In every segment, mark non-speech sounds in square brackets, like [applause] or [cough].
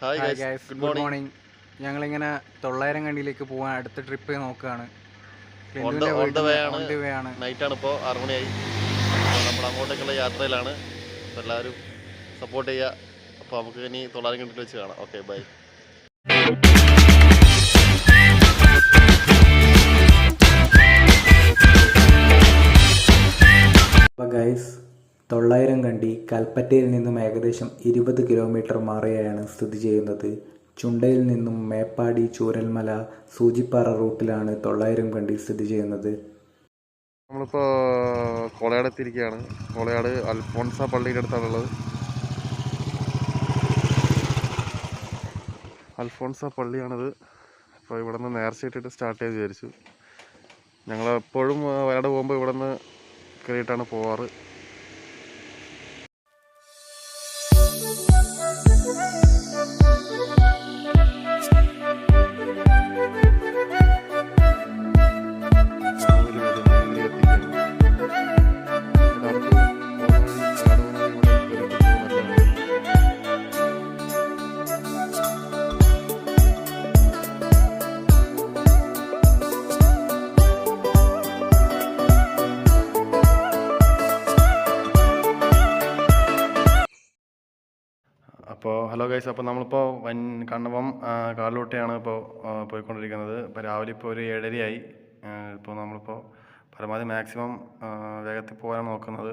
Hi guys good morning ഞങ്ങളിങ്ങനെ തൊള്ളായിരം കണ്ടിയിലേക്ക് പോവാൻ അടുത്ത ട്രിപ്പ് നോക്കുകയാണ് On the- on ആണ്. ഓൺ ദി വേ ആണ് നൈറ്റ് ആണ് ഇപ്പോൾ ആറ് മണിയായി. നമ്മൾ അങ്ങോട്ടേക്കുള്ള യാത്രയിലാണ്. അപ്പോൾ എല്ലാവരും സപ്പോർട്ട് ചെയ്യുക അപ്പോൾ നമുക്ക് ഇനി തൊള്ളായിരം കണ്ടിയിൽ വെച്ച് കാണാം. ഓക്കെ ബൈ അപ്പോൾ ഗൈസ് തൊള്ളായിരം കണ്ടി കൽപ്പറ്റയിൽ നിന്നും ഏകദേശം ഇരുപത് കിലോമീറ്റർ മാറിയാണ് സ്ഥിതി ചെയ്യുന്നത്. ചുണ്ടയിൽ നിന്നും മേപ്പാടി ചൂരൽമല സൂചിപ്പാറ റൂട്ടിലാണ് തൊള്ളായിരം കണ്ടി സ്ഥിതി ചെയ്യുന്നത്. നമ്മളിപ്പോൾ കോളയാട് എത്തിയിരിക്കുകയാണ്. കോളയാട് അൽഫോൺസ പള്ളിയുടെ അടുത്താണുള്ളത്. അൽഫോൺസ പള്ളിയാണിത്. അപ്പോൾ ഇവിടെ നിന്ന് നേർച്ച ഇട്ടിട്ട് സ്റ്റാർട്ട് ചെയ്ത് വിചാരിച്ചു. ഞങ്ങൾ എപ്പോഴും വയനാട് പോകുമ്പോൾ ഇവിടെ നിന്ന് കയറിയിട്ടാണ് പോവാറ്. അപ്പോൾ നമ്മളിപ്പോൾ വൻ കണ്ണവം കാലോട്ടിയാണ് ഇപ്പോൾ പോയിക്കൊണ്ടിരിക്കുന്നത്. ഇപ്പോൾ രാവിലെ ഇപ്പോൾ ഒരു ഏഴരയായി. ഇപ്പോൾ നമ്മളിപ്പോൾ പരമാവധി മാക്സിമം വേഗത്തിൽ പോകാൻ നോക്കുന്നത്.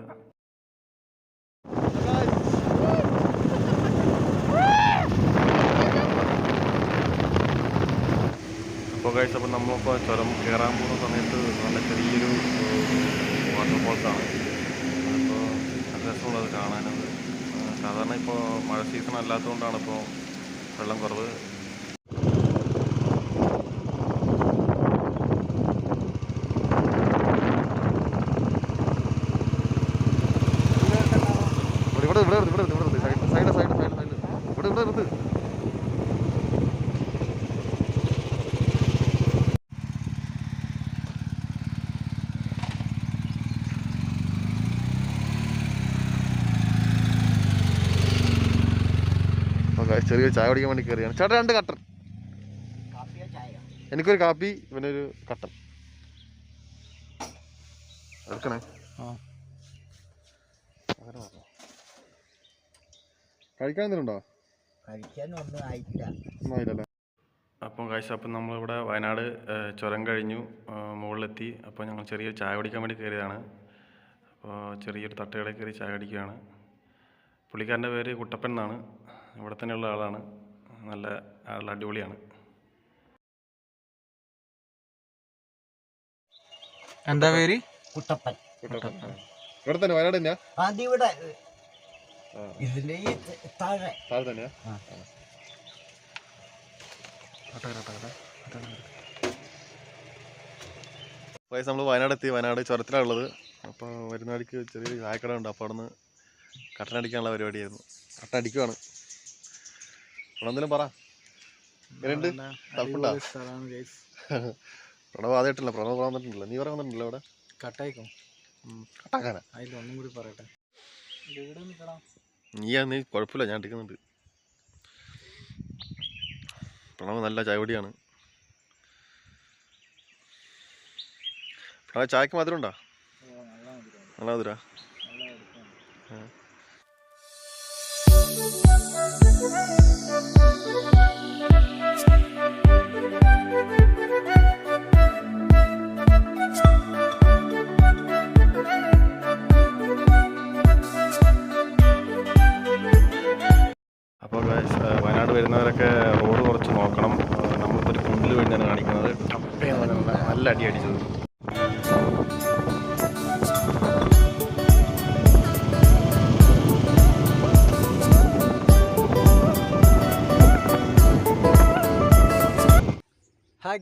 അപ്പോൾ കഴിച്ച് അപ്പോൾ നമ്മളിപ്പോൾ ചുരം കയറാൻ പോകുന്ന സമയത്ത് നല്ല ചെറിയൊരു വാട്ടർഫോൾസാണ് നല്ല രസമുള്ളത് കാണാനത് സാധാരണ ഇപ്പോൾ മഴ സീസൺ അല്ലാത്തതുകൊണ്ടാണ് ഇപ്പോൾ വെള്ളം കുറവ്. ഇവിടെ ഇവിടെ ഇവിടെ ഇവിടെ ഇവിടെ side side side side side ഇവിടെ ഇവിടെ നിർത്ത് അപ്പോൾ ചെറിയൊരു ചായ കുടിക്കാൻ വേണ്ടി കയറിയാണ് ചേട്ടാ രണ്ട് കട്ടൻ. എനിക്കൊരു കാപ്പി ഇവനൊരു കട്ടൻ. എടുക്കണേ. കഴിക്കാൻ ആയിട്ടില്ല. ഒന്നും ആയില്ലല്ലേ? അപ്പം കാഴ്ച അപ്പം നമ്മളിവിടെ വയനാട് ചുരം കഴിഞ്ഞു. മുകളിലെത്തി. അപ്പോൾ ഞങ്ങൾ ചെറിയൊരു ചായ കുടിക്കാൻ വേണ്ടി കയറിയതാണ്. അപ്പോൾ ചെറിയൊരു തട്ടുകടയിൽ കയറി ചായ കുടിക്കുകയാണ്. പുള്ളിക്കാരന്റെ പേര് കുട്ടപ്പൻ എന്നാണ്. ഇവിടെ തന്നെയുള്ള ആളാണ്. നല്ല ആളുടെ അടിപൊളിയാണ്. എന്താ പേര്? കുട്ടപ്പൻ. ഇവിടെ തന്നെ വയനാട് തന്നെയാ? ഇതിന്റെ ഈ താഴെ. താഴെ തന്നെയാ? ആ. വയസ്സ് നമ്മൾ വയനാട് എത്തി. വയനാട് ചുരത്തിലാണുള്ളത് അപ്പോൾ വരുന്ന വഴിക്ക് ചെറിയൊരു ചായക്കട ഉണ്ട്. അപ്പോൾ അവിടെ നിന്ന് കട്ടനടിക്കാനുള്ള പരിപാടിയായിരുന്നു. കട്ടൻ അടിക്കുവാണ് പറ. എങ്ങനെയുണ്ട്? തണുപ്പുണ്ടോ? പ്രണവ് ആദ്യമായിട്ടില്ല? പ്രണവ് വന്നിട്ടില്ല നീ പറയാൻ വന്നിട്ടില്ല ഇവിടെ കട്ടായിക്കോ? കട്ടാക്കാനാ? അതിൽ ഒന്നും കൂടി പറയട്ടെ. നീ നീ കുഴപ്പമില്ല. ഞാൻ അടിക്കുന്നുണ്ട് പ്രണവ് നല്ല ചായപൊടിയാണ് പ്രണവ് ചായക്ക് മധുരം ഉണ്ടോ? നല്ല മധുര അപ്പോൾ guys, ആ, വയനാട് വരുന്നവരൊക്കെ റോഡ് കുറച്ച് നോക്കണം. നമ്മളിപ്പോൾ ഒരു കുണ്ടിൽ വേണ്ടിയാണ് കാണിക്കുന്നത്. നല്ല അടി അടിച്ചത്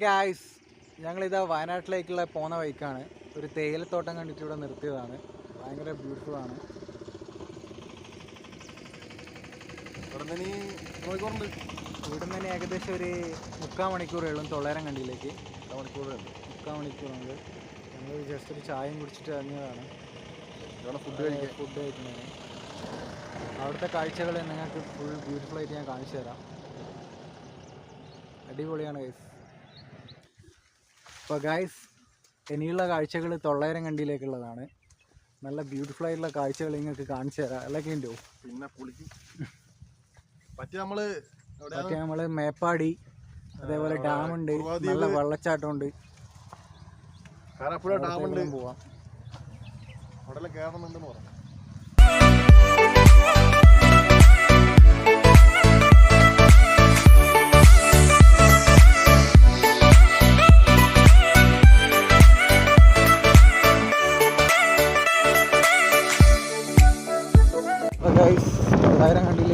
ഗായ്സ് ഞങ്ങളിതാ വയനാട്ടിലേക്കുള്ള പോകുന്ന ബൈക്കാണ് ഒരു തേയിലത്തോട്ടം കണ്ടിട്ട് ഇവിടെ നിർത്തിയതാണ്. ഭയങ്കര ബ്യൂട്ടിഫുൾ ആണ്. ഇവിടെ നിന്ന് തന്നെ ഏകദേശം ഒരു മുക്കാൽ മണിക്കൂർ ഉള്ളു തൊള്ളായിരം കണ്ടിയിലേക്ക് മണിക്കൂറുണ്ട്. മുക്കാൽ മണിക്കൂറുണ്ട്. ഞങ്ങൾ ജസ്റ്റ് ഒരു ചായയും കുടിച്ചിട്ട് ഇറങ്ങിയതാണ്. ഫുഡ് ഫുഡ് കഴിക്കുന്നതിന് അവിടുത്തെ കാഴ്ചകൾ നിങ്ങൾക്ക് ഫുൾ ബ്യൂട്ടിഫുൾ ആയിട്ട് ഞാൻ കാണിച്ചു തരാം. അടിപൊളിയാണ് ഗൈസ് അപ്പോൾ ഗായ്സ് ഇനിയുള്ള കാഴ്ചകൾ തൊള്ളായിരം കണ്ടിയിലേക്കുള്ളതാണ്. നല്ല ബ്യൂട്ടിഫുൾ ആയിട്ടുള്ള കാഴ്ചകൾ നിങ്ങൾക്ക് കാണിച്ചു തരാം. അല്ലൊക്കെ ഉണ്ടോ? പിന്നെ പുളിക്കും. പറ്റി നമ്മൾ പറ്റി നമ്മൾ മേപ്പാടി അതേപോലെ ഡാമുണ്ട്. നല്ല വെള്ളച്ചാട്ടമുണ്ട്. കാരാപ്പുഴ ഡാമുണ്ട് പോവാം. അവിടെ കയറുന്നുണ്ടെന്ന് പറഞ്ഞു.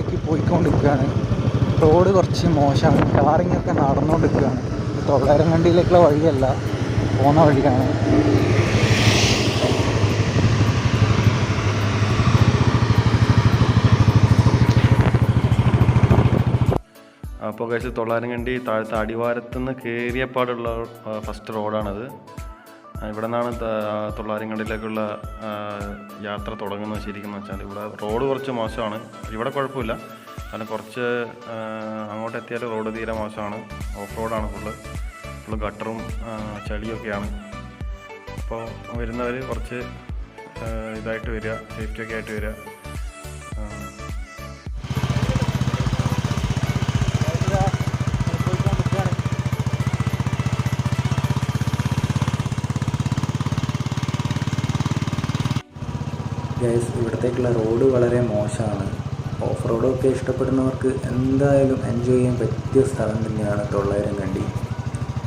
കണ്ടിയിലേക്ക് പോയിക്കൊണ്ടിരിക്കുകയാണ്. റോഡ് കുറച്ച് മോശമാണ്. കാറിങ്ങൊക്കെ നടന്നുകൊണ്ടിരിക്കുകയാണ്. തൊള്ളായിരം കണ്ടിയിലേക്കുള്ള വഴിയല്ല പോകുന്ന വഴിയാണ്. അപ്പോൾ കഴിച്ച് തൊള്ളായിരം കണ്ടി താഴത്തെ അടിവാരത്തുനിന്ന് കയറിയപ്പാടുള്ള ഫസ്റ്റ് റോഡാണത് ഇവിടെ നിന്നാണ് ത- തൊള്ളായിരം കണ്ടിയിലേക്കുള്ള ആ, യാത്ര തുടങ്ങുന്നത് ശരിക്കും വെച്ചാൽ ഇവിടെ റോഡ് കുറച്ച് മോശമാണ്. ഇവിടെ കുഴപ്പമില്ല. കാരണം കുറച്ച് അങ്ങോട്ട് എത്തിയാൽ റോഡ് തീരെ മോശമാണ്. ഓഫ് റോഡാണ് ഫുള്ള്. ഫുള്ള് ഗട്ടറും ചളിയൊക്കെയാണ്. അപ്പോൾ വരുന്നവർ കുറച്ച് ഇതായിട്ട് വരിക സേഫ്റ്റി ഒക്കെ ആയിട്ട് വരിക. ഗൈസ് ഇവിടത്തേക്കുള്ള റോഡ് വളരെ മോശമാണ്. ഓഫ് റോഡൊക്കെ ഇഷ്ടപ്പെടുന്നവർക്ക് എന്തായാലും എൻജോയ് ചെയ്യാൻ പറ്റിയ സ്ഥലം തന്നെയാണ് തൊള്ളായിരം കണ്ടി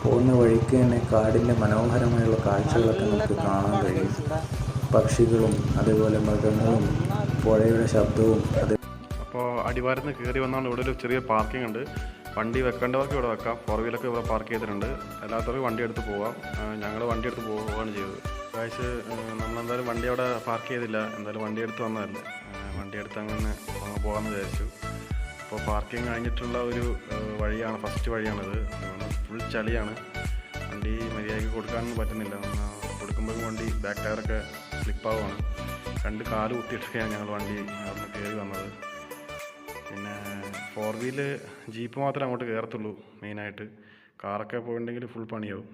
പോകുന്ന വഴിക്ക് തന്നെ കാടിന്റെ മനോഹരമായുള്ള കാഴ്ചകളൊക്കെ നമുക്ക് കാണാൻ കഴിയും. പക്ഷികളും അതുപോലെ മൃഗങ്ങളും പുഴയുടെ ശബ്ദവും അത് അപ്പോൾ അടിവാരത്ത് കയറി വന്നാൽ ഇവിടെ ഒരു ചെറിയ പാർക്കിംഗ് ഉണ്ട്. വണ്ടി വെക്കേണ്ടവർക്ക് ഇവിടെ വെക്കാം. ഫോർ വീലൊക്കെ ഇവിടെ പാർക്ക് ചെയ്തിട്ടുണ്ട്. അല്ലാത്തവർക്ക് വണ്ടി എടുത്ത് പോവാം. ഞങ്ങൾ വണ്ടി എടുത്ത് പോവുകയാണ് ചെയ്തത്. കാഴ്ച നമ്മളെന്തായാലും വണ്ടി അവിടെ പാർക്ക് ചെയ്തില്ല. എന്തായാലും വണ്ടി എടുത്ത് വന്നതല്ലേ. വണ്ടി എടുത്ത് അങ്ങനെ അങ്ങ് പോകാമെന്ന് വിചാരിച്ചു. അപ്പോൾ പാർക്കിംഗ് കഴിഞ്ഞിട്ടുള്ള ഒരു വഴിയാണ് ഫസ്റ്റ് വഴിയാണത്. ഫുൾ ചളിയാണ്. വണ്ടി മര്യാദയ്ക്ക് കൊടുക്കാനൊന്നും പറ്റുന്നില്ല. കൊടുക്കുമ്പോഴും വണ്ടി ബാക്ക് ടയറൊക്കെ സ്ലിപ്പാവുകയാണ് രണ്ട് കാൽ കുത്തിയിട്ടൊക്കെയാണ് ഞങ്ങൾ വണ്ടി അവിടെ കയറി വന്നത്. പിന്നെ ഫോർ വീൽ ജീപ്പ് മാത്രമേ അങ്ങോട്ട് കയറത്തുള്ളൂ മെയിനായിട്ട് കാറൊക്കെ പോയിട്ടുണ്ടെങ്കിൽ ഫുൾ പണിയാവും.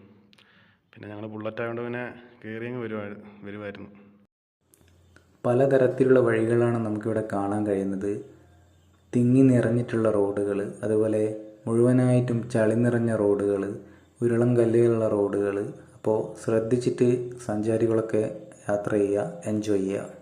പിന്നെ ഞങ്ങൾ ബുള്ളറ്റ് ആയതുകൊണ്ട് പിന്നെ കയറി അങ്ങ് വരുവാ വരുമായിരുന്നു പലതരത്തിലുള്ള വഴികളാണ് നമുക്കിവിടെ കാണാൻ കഴിയുന്നത്. തിങ്ങി നിറഞ്ഞിട്ടുള്ള റോഡുകൾ അതുപോലെ മുഴുവനായിട്ടും ചളി നിറഞ്ഞ റോഡുകൾ ഉരുളം കല്ലുകളുള്ള റോഡുകൾ അപ്പോൾ ശ്രദ്ധിച്ചിട്ട് സഞ്ചാരികളൊക്കെ യാത്ര ചെയ്യുക എൻജോയ് ചെയ്യുക.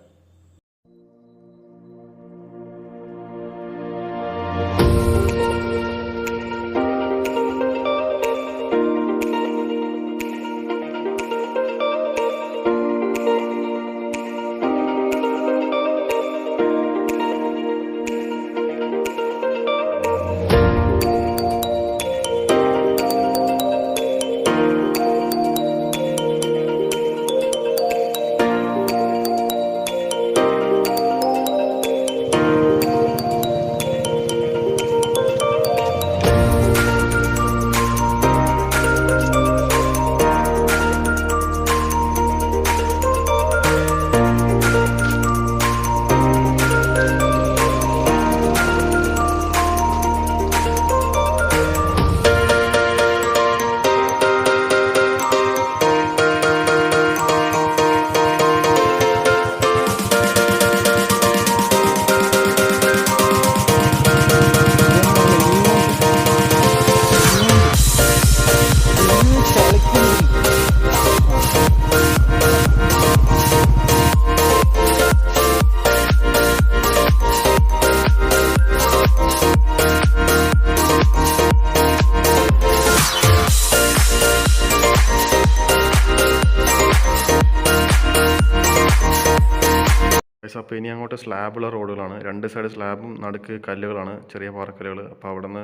സ്ലാബുള്ള റോഡുകളാണ്. രണ്ട് സൈഡ് സ്ലാബും നടുക്ക് കല്ലുകളാണ് ചെറിയ പാറക്കല്ലുകൾ. അപ്പോൾ അവിടെ നിന്ന്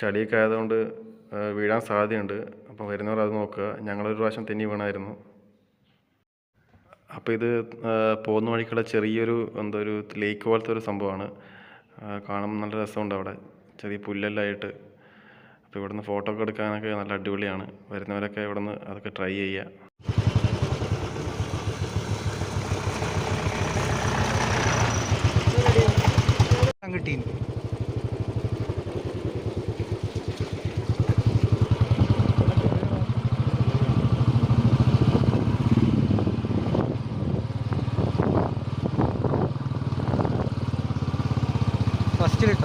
ചളിയൊക്കെ ആയതുകൊണ്ട് വീഴാൻ സാധ്യതയുണ്ട്. അപ്പോൾ വരുന്നവർ അത് നോക്കുക. ഞങ്ങളൊരു പ്രാവശ്യം തെന്നി വീണായിരുന്നു. അപ്പോൾ ഇത് പോകുന്ന വഴിക്കുള്ള ചെറിയൊരു എന്തോ ഒരു ലേക്ക് പോലത്തെ ഒരു സംഭവമാണ്. കാണുമ്പോൾ നല്ല രസമുണ്ട് അവിടെ. ചെറിയ പുല്ലെല്ലായിട്ട്. അപ്പോൾ ഇവിടുന്ന് ഫോട്ടോ ഒക്കെ എടുക്കാനൊക്കെ നല്ല അടിപൊളിയാണ്. വരുന്നവരൊക്കെ ഇവിടുന്ന് അതൊക്കെ ട്രൈ ചെയ്യുക. टीम फ़र्स्ट रेट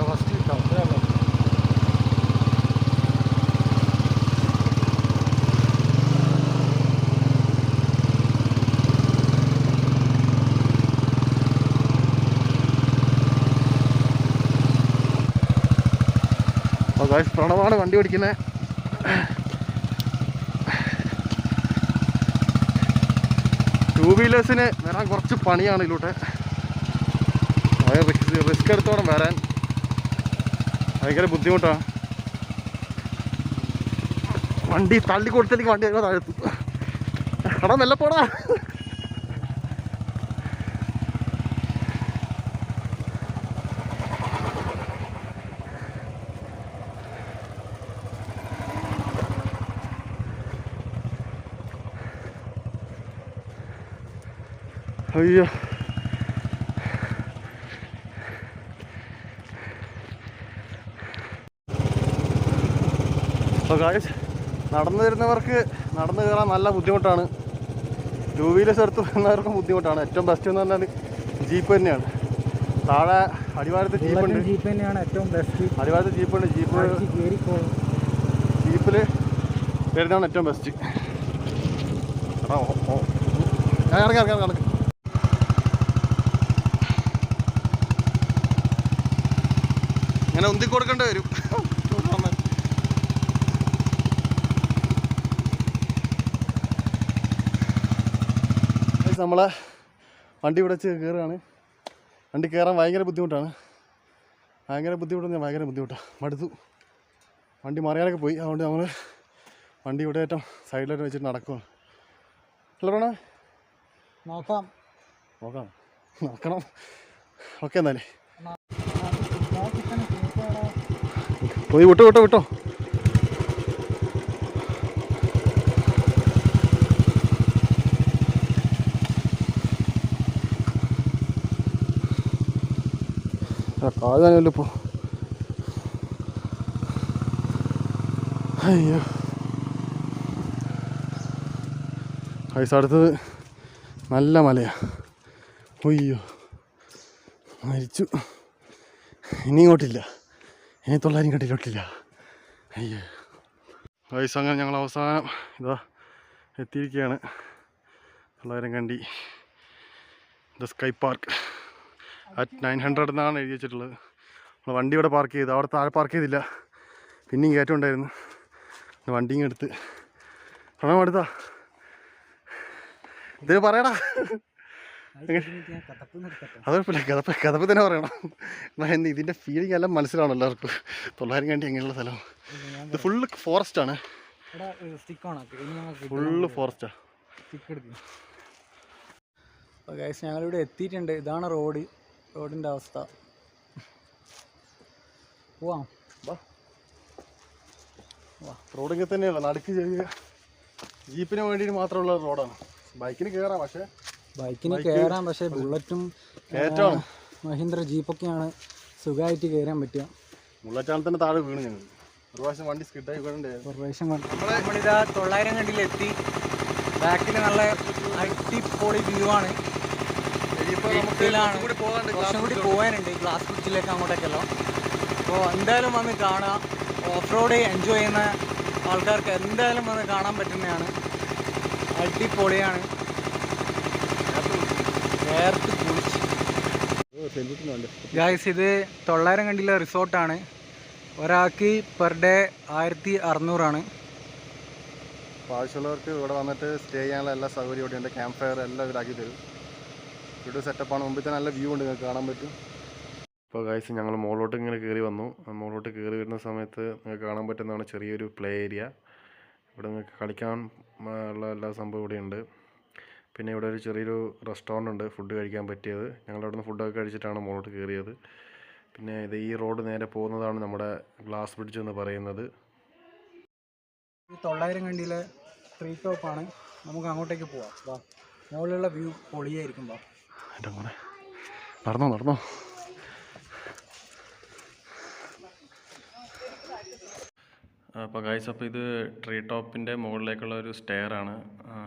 ഗായ്സ് പ്രണവാണ് വണ്ടി ഓടിക്കുന്നത് ടൂ വീലേഴ്സിന് വരാൻ കുറച്ച് പണിയാണ് ഇതിലൂടെ. റിസ്ക് എടുത്തോളം വരാൻ. ഭയങ്കര ബുദ്ധിമുട്ടാണ് വണ്ടി തള്ളി കൊടുത്തില്ലെങ്കിൽ വണ്ടി താഴെത്തും എടാ മെല്ലെ പോടാ. അയ്യോ. ഗായ്സ് നടന്നു വരുന്നവർക്ക് നടന്നു കയറാൻ നല്ല ബുദ്ധിമുട്ടാണ്. ടൂ വീലേഴ്സ് എടുത്ത് വരുന്നവർക്കും ബുദ്ധിമുട്ടാണ്. ഏറ്റവും ബെസ്റ്റ് എന്ന് പറഞ്ഞാൽ ജീപ്പ് തന്നെയാണ്. താഴെ അടിവാരത്ത് ജീപ്പുണ്ട് ജീപ്പ് തന്നെയാണ് ഏറ്റവും ബെസ്റ്റ് അടിവാരത്ത് ജീപ്പുണ്ട് ജീപ്പ് ജീപ്പിൽ വരുന്നതാണ് ഏറ്റവും ബെസ്റ്റ് എടാ. ഞാൻ ഇറങ്ങി ഇറങ്ങി ഇറങ്ങി. ഇങ്ങനെ ഉന്തി കൊടുക്കേണ്ടി വരും. നമ്മളെ വണ്ടി ഇവിടെ വെച്ച് കയറുകയാണ്. വണ്ടി കയറാൻ ഭയങ്കര ബുദ്ധിമുട്ടാണ്. ഭയങ്കര ബുദ്ധിമുട്ടെന്ന് ഭയങ്കര ബുദ്ധിമുട്ടാണ് മടുത്തു. വണ്ടി മറിയാനൊക്കെ പോയി. അതുകൊണ്ട് നമ്മൾ വണ്ടി ഇവിടെ ഏറ്റവും സൈഡിലായിട്ട് വെച്ചിട്ട് നടക്കുകയാണ് അല്ല നോക്കാം. നോക്കാം. നോക്കണം. ഓക്കെ എന്നാലേ. പോയി വിട്ടോ വിട്ടോ വിട്ടോ. കാതാനല്ലോ ഇപ്പോൾ അയ്യോ. പൈസ അടുത്തത് നല്ല മലയാ. അയ്യോ. മരിച്ചു. ഇനി ഇങ്ങോട്ടില്ല. ഇനി തൊള്ളായിരം കണ്ടിട്ടില്ല. അയ്യോ. വയസ്സ് അങ്ങനെ ഞങ്ങൾ അവസാനം ഇതാ എത്തിയിരിക്കുകയാണ്. Thollayiram Kandi. The sky park at nine hundred എന്നാണ് എഴുതി വെച്ചിട്ടുള്ളത്. നമ്മൾ വണ്ടി ഇവിടെ പാർക്ക് ചെയ്ത്. അവിടെ താഴെ പാർക്ക് ചെയ്തില്ല. പിന്നെയും കയറ്റം ഉണ്ടായിരുന്നു. വണ്ടിയും എടുത്ത്. പ്രണവം എടുത്താ ഇത് പറയടാ. അത് കുഴപ്പമില്ല കഥപ്പ് കഥപ്പ് തന്നെ പറയണം. എന്നാൽ ഇതിന്റെ ഫീലിംഗ് എല്ലാം മനസ്സിലാവണം എല്ലാവർക്കും. തൊള്ളായിരം കണ്ടി എങ്ങനെയുള്ള സ്ഥലം. ഇത് ഫുള്ള് ഫോറസ്റ്റ് ആണ്. ഫുള്ള് ഫോറസ്റ്റാണ് അപ്പോൾ ഗൈസ് ഞങ്ങളിവിടെ എത്തിയിട്ടുണ്ട്. ഇതാണ് റോഡ് റോഡിന്റെ അവസ്ഥ. പോവാം. റോഡ് ഇങ്ങനെ തന്നെയല്ല? നടുക്ക് ചെയ്യുക ജീപ്പിന് വേണ്ടിയിട്ട് മാത്രമുള്ള റോഡാണ് ബൈക്കിന് കയറാം പക്ഷേ ബൈക്കിന് കയറാം പക്ഷേ ബുള്ളറ്റും ഏറ്റവും മഹീന്ദ്ര ജീപ്പൊക്കെയാണ് സുഖമായിട്ട് കയറാൻ പറ്റുക. ബുള്ളറ്റാണ് തന്നെ താഴെ വീണ് ഞങ്ങൾ ഒരു പ്രാവശ്യം വണ്ടി സ്കിഡായി വീഴണ്ടേ പ്രവേശം നമ്മളിതാ തൊള്ളായിരം കണ്ടിലെത്തി. ബാക്കിൽ നല്ല അടിപൊളി വ്യൂ ആണ്. കുറച്ചും കൂടി പോകാനുണ്ട് ഗ്ലാസ് ബ്രിഡ്ജിലേക്ക് അങ്ങോട്ടേക്കല്ലോ അപ്പോൾ എന്തായാലും വന്ന് കാണാം ഓഫ് റോഡ് എൻജോയ് ചെയ്യുന്ന ആൾക്കാർക്ക് എന്തായാലും വന്ന് കാണാൻ പറ്റുന്നതാണ്. അടിപൊളിയാണ്. കുളിച്ച്. ഗായ്സ് ഇത് തൊള്ളായിരം കണ്ടിലെ റിസോർട്ടാണ്. ഒരാൾക്ക് പെർ ഡേ ആയിരത്തി അറുന്നൂറാണ് അപ്പോൾ ആവശ്യമുള്ളവർക്ക് ഇവിടെ വന്നിട്ട് സ്റ്റേ ചെയ്യാനുള്ള എല്ലാ സൗകര്യവും ഇവിടെ ഉണ്ട് ക്യാമ്പ് ഫയർ എല്ലാം ഇവരാക്കി തരും. ഇവിടെ സെറ്റപ്പാണ് മുമ്പിൽ തന്നെ നല്ല വ്യൂ ഉണ്ട് നിങ്ങൾക്ക് കാണാൻ പറ്റും. ഇപ്പോൾ ഗായ്സ് ഞങ്ങൾ മുകളിലോട്ട് ഇങ്ങനെ കയറി വന്നു. മുകളിലോട്ട് കയറി വരുന്ന സമയത്ത് നിങ്ങൾക്ക് കാണാൻ പറ്റുന്നതാണ് ചെറിയൊരു പ്ലേ ഏരിയ ഇവിടെ നിങ്ങൾക്ക് കളിക്കാൻ ഉള്ള എല്ലാ സംഭവം ഇവിടെ ഉണ്ട് പിന്നെ ഇവിടെ ഒരു ചെറിയൊരു റെസ്റ്റോറന്റ് ഉണ്ട് ഫുഡ് കഴിക്കാൻ പറ്റിയത്. ഞങ്ങൾ അവിടെ നിന്ന് ഫുഡൊക്കെ കഴിച്ചിട്ടാണ് മുകളിലോട്ട് കയറിയത് പിന്നെ ഇത് ഈ റോഡ് നേരെ പോകുന്നതാണ് നമ്മുടെ ഗ്ലാസ് ബ്രിഡ്ജ് എന്ന് പറയുന്നത്. തൊള്ളായിരം കണ്ടിയിലെ ട്രീ ടോപ്പാണ് നമുക്ക് അങ്ങോട്ടേക്ക് പോവാം. മുകളിലുള്ള വ്യൂ പൊളിയായിരിക്കും നടന്നോ നടന്നോ. അപ്പോൾ ഗൈസ് അപ്പോൾ ഇത് ട്രീ ടോപ്പിന്റെ മുകളിലേക്കുള്ള ഒരു ആണ്.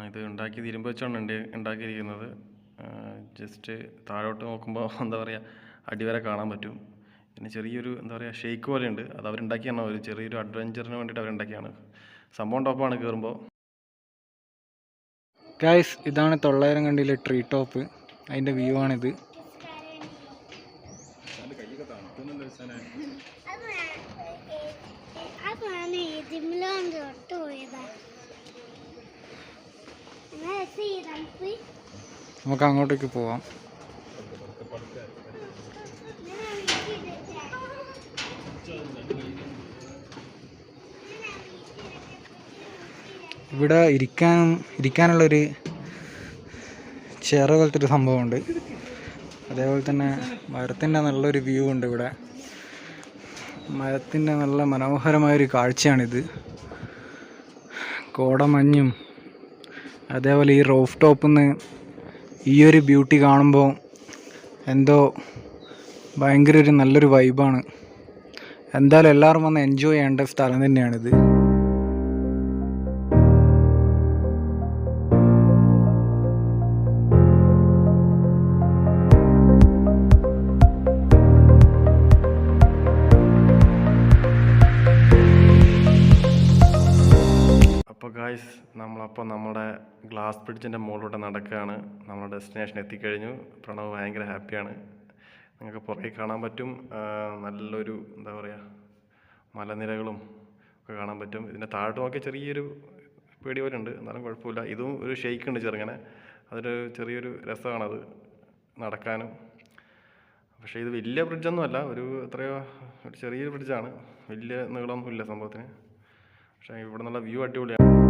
ഇത് ഉണ്ടാക്കി തിരുമ്പ് വെച്ചാണ് ഉണ്ട് ഉണ്ടാക്കിയിരിക്കുന്നത് ജസ്റ്റ് താഴോട്ട് നോക്കുമ്പോൾ [laughs] എന്താ പറയുക അടിവരെ കാണാൻ പറ്റും. പിന്നെ ചെറിയൊരു എന്താ പറയുക ഷെയ്ക്ക് പോലെ ഉണ്ട് അത് അവരുണ്ടാക്കിയാണ് ഒരു ചെറിയൊരു അഡ്വഞ്ചറിന് വേണ്ടിയിട്ട് അവരുണ്ടാക്കിയാണ്. സംഭവം ടോപ്പാണ് കയറുമ്പോൾ ഗൈസ് ഇതാണ് തൊള്ളായിരം കണ്ടിയിലെ ട്രീ ടോപ്പ് അതിന്റെ വ്യൂ ആണിത്. നട്ടുപോയതാ എന്നാ ചെയ്താൽ പോയി നമുക്ക് അങ്ങോട്ടേക്ക് പോവാം. ഇവിടെ ഇരിക്കാൻ ഇരിക്കാനുള്ളൊരു ചെയർ പോലത്തെ ഒരു സംഭവമുണ്ട്. അതേപോലെ തന്നെ മരത്തിന്റെ നല്ലൊരു വ്യൂ ഉണ്ട് ഇവിടെ. മരത്തിന്റെ നല്ല മനോഹരമായൊരു കാഴ്ചയാണിത്. കോടമഞ്ഞും അതേപോലെ ഈ റോഫ് ടോപ്പിൽ നിന്ന് ഈ ഒരു ബ്യൂട്ടി കാണുമ്പോൾ എന്തോ ഭയങ്കര ഒരു നല്ലൊരു വൈബാണ് എന്തായാലും എല്ലാവരും വന്ന് എൻജോയ് ചെയ്യേണ്ട സ്ഥലം തന്നെയാണിത്. നമ്മളപ്പോൾ നമ്മുടെ ഗ്ലാസ് ബ്രിഡ്ജിന്റെ മുകളിലൂടെ നടക്കുകയാണ് നമ്മുടെ ഡെസ്റ്റിനേഷൻ എത്തിക്കഴിഞ്ഞു. പ്രണവ് ഭയങ്കര ഹാപ്പിയാണ്. നിങ്ങൾക്ക് പുറകെ കാണാൻ പറ്റും. നല്ലൊരു എന്താ പറയുക മലനിരകളും ഒക്കെ കാണാൻ പറ്റും. ഇതിന്റെ താഴോട്ട് നോക്കിയ ചെറിയൊരു പേടി പോലെ ഉണ്ട്. എന്നാലും കുഴപ്പമില്ല. ഇതും ഒരു ഷെയ്ക്ക് ഉണ്ട് ചെറുങ്ങനെ. അതൊരു ചെറിയൊരു രസമാണത് നടക്കാനും. പക്ഷേ ഇത് വലിയ ബ്രിഡ്ജൊന്നും അല്ല ഒരു എത്രയോ ഒരു ചെറിയൊരു ബ്രിഡ്ജാണ്. വലിയ നീളമൊന്നുമില്ല സംഭവത്തിന്. പക്ഷേ ഇവിടെ നിന്നുള്ള വ്യൂ അടിപൊളിയാണ്.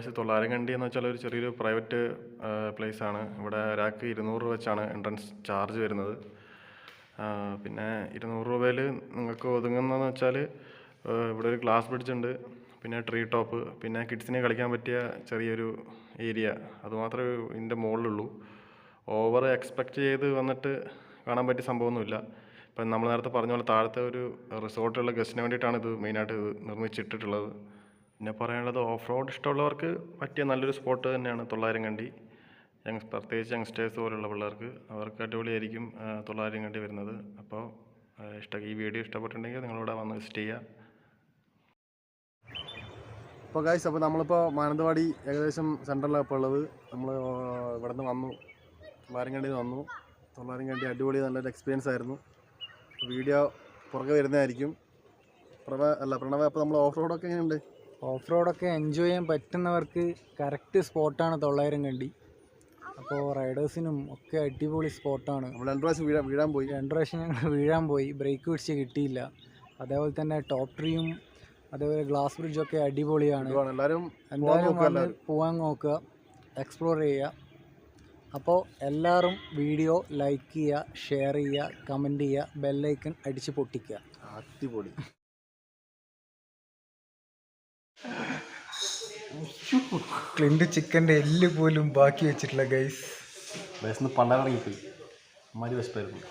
അപ്പോൾ തൊള്ളായിരം കണ്ടി എന്ന് വെച്ചാൽ ഒരു ചെറിയൊരു പ്രൈവറ്റ് പ്ലേസ് ആണ് ഇവിടെ ഒരാൾക്ക് ഇരുന്നൂറ് രൂപ വെച്ചാണ് എൻട്രൻസ് ചാർജ് വരുന്നത്. പിന്നെ ഇരുന്നൂറ് രൂപയിൽ നിങ്ങൾക്ക് ഒതുങ്ങുന്നതെന്ന് വെച്ചാൽ ഇവിടെ ഒരു ഗ്ലാസ് ബ്രിഡ്ജ് ഉണ്ട് പിന്നെ ട്രീ ടോപ്പ് പിന്നെ കിഡ്സിന് കളിക്കാൻ പറ്റിയ ചെറിയൊരു ഏരിയ. അതുമാത്രമേ ഇതിന്റെ മുകളിലുള്ളൂ. ഓവർ എക്സ്പെക്റ്റ് ചെയ്ത് വന്നിട്ട് കാണാൻ പറ്റിയ സംഭവമൊന്നുമില്ല. ഇപ്പം നമ്മൾ നേരത്തെ പറഞ്ഞ പോലെ താഴത്തെ ഒരു റിസോർട്ടുള്ള ഗസ്റ്റിന് വേണ്ടിയിട്ടാണ് ഇത് മെയിനായിട്ട് നിർമ്മിച്ചിട്ടിട്ടുള്ളത്. പിന്നെ പറയാനുള്ളത് ഓഫ് റോഡ് ഇഷ്ടമുള്ളവർക്ക് പറ്റിയ നല്ലൊരു സ്പോട്ട് തന്നെയാണ് തൊള്ളായിരം കണ്ടി യങ് പ്രത്യേകിച്ച് യങ്സ്റ്റേഴ്സ് പോലുള്ള പിള്ളേർക്ക്. അവർക്ക് അടിപൊളിയായിരിക്കും തൊള്ളായിരം കണ്ടി വരുന്നത്. അപ്പോൾ ഇഷ്ട ഈ വീഡിയോ ഇഷ്ടപ്പെട്ടിട്ടുണ്ടെങ്കിൽ നിങ്ങളിവിടെ വന്ന് വിസിറ്റ് ചെയ്യുക. അപ്പോൾ ഗായ്സ് അപ്പോൾ നമ്മളിപ്പോൾ മാനന്തവാടി ഏകദേശം സെന്ററിലാണ് ഇപ്പോൾ ഉള്ളത്. നമ്മൾ ഇവിടെ നിന്ന് വന്നു. തൊള്ളായിരങ്കണ്ടിയിൽ നിന്ന് വന്നു. തൊള്ളായിരങ്കണ്ടി അടിപൊളി നല്ലൊരു എക്സ്പീരിയൻസ് ആയിരുന്നു. വീഡിയോ പുറകെ വരുന്നതായിരിക്കും. പ്രണവ അല്ല പ്രണവ അപ്പോൾ നമ്മൾ ഓഫ് റോഡൊക്കെ എങ്ങനെയുണ്ട്? ഓഫ് റോഡൊക്കെ എൻജോയ് ചെയ്യാൻ പറ്റുന്നവർക്ക് കറക്റ്റ് സ്പോട്ടാണ് തൊള്ളായിരം കണ്ടി. അപ്പോൾ റൈഡേഴ്സിനും ഒക്കെ അടിപൊളി സ്പോട്ടാണ് നമ്മൾ രണ്ട് പ്രാവശ്യം വീഴാൻ വീഴാൻ പോയി. രണ്ട് പ്രാവശ്യം ഞങ്ങൾ വീഴാൻ പോയി. ബ്രേക്ക് പിടിച്ച് കിട്ടിയില്ല. അതേപോലെ തന്നെ ടോപ്പ് ട്രീയും അതേപോലെ ഗ്ലാസ് ബ്രിഡ്ജും ബ്രിഡ്ജൊക്കെ അടിപൊളിയാണ്. എല്ലാവരും എന്തായാലും വന്ന് പോകാൻ നോക്കുക എക്സ്പ്ലോർ ചെയ്യുക. അപ്പോൾ എല്ലാവരും വീഡിയോ ലൈക്ക് ചെയ്യുക ഷെയർ ചെയ്യുക കമന്റ് ചെയ്യുക ബെല്ലൈക്കൺ അടിച്ച് പൊട്ടിക്കുക. അടിപൊളി. ക്ലിന്റ് ചിക്കന്റെ എല്ല് പോലും ബാക്കി വെച്ചിട്ടില്ല ഗൈസ് ബസ്സിന്ന് പണ്ടാറിങ്ങിപ്പോയി അമ്മാരി വിശപ്പായിരുന്നു.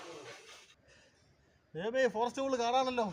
ഫോറസ്റ്റ് കാണാനല്ലോ